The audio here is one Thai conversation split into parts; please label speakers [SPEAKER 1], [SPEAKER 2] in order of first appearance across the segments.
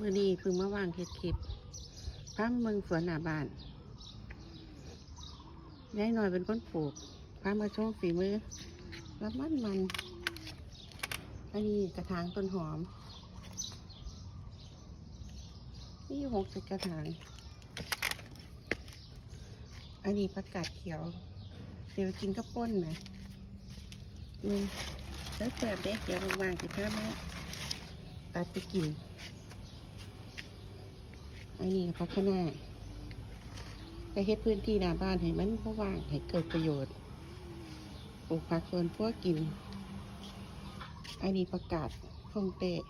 [SPEAKER 1] มื่อนี้เพิ่งมาวางเฮ็ดคลิปพามเมืองสวนหน้าบ้านยายหน่อยเป็นคนปลูกพามาโชว์ฝีมือรับมันมันอันนี้กระถางต้นหอม นี่หกสิบกระถาง อันนี้ผักกาดเขียว เดี๋ยวกินข้าวป้นนะนี่แล้วแสบเด็กเดี๋ยวว่างๆสิพามาตัดไปกิน อันนี้พัฒนาไปเฮ็ดพื้นที่หน้าบ้านให้มันพว่างให้เกิดประโยชน์ปลูกผักสวนพวกกินอันนี้ประกาศฟงเตะ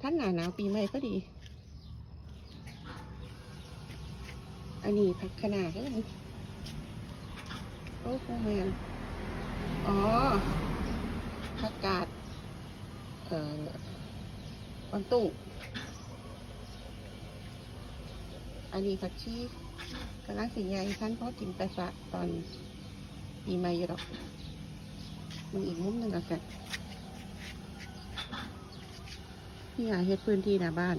[SPEAKER 1] ท่านหนาหนาวปีใหม่ก็ดี อันนี้ผักขนาดเอ้ยโอ้โหแมนอ๋อผักกาดเอ่อปังตุ้ง อันนี้ผักชีกำลังสีใหญ่ท่านพ่อกินไปสะตอนปีใหม่ยดอกมีอีกมุมหนึ่งแล้วกันที่หาเฮ็ดพื้นที่หน้าบ้าน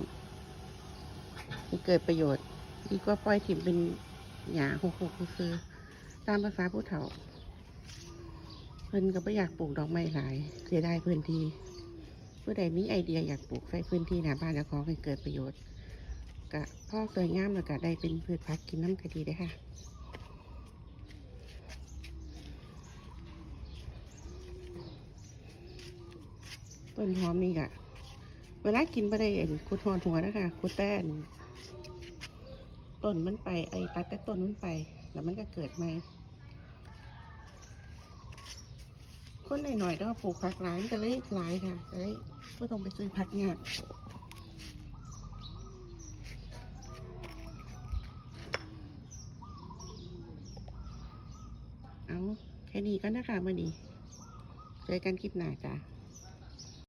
[SPEAKER 1] ให้เกิดประโยชน์ ดีกว่าปล่อยถิ่มเป็นหญ้าหกหกคือ ตามภาษาผู้เฒ่า เพิ่นก็ไม่อยากปลูกดอกไม้หลาย เสียดายพื้นที่ผู้ใดมีไอเดียอยากปลูกใส่พื้นที่หน้าบ้านแล้วของให้เกิดประโยชน์ กะพ่อสวยงามแล้วก็ได้เป็นพืชผักกินน้ำกะดีได้ค่ะต้นหอมนี่กะเวลากินไปได้เอ็นคุดหอนหัวนะคะคุดแป้นต้นมันไปไอ้ตัดแต่ต้นมันไป แล้วมันก็เกิดใหม่คนหน่อยๆต้องปลูกผักหลายมันก็เลยหลายค่ะก็เลยไม่ต้องไปซื้อผักงาน เอาแค่นี้ก็นะคะมื่อนี้เจอกันคลิปหน้าจ้ะ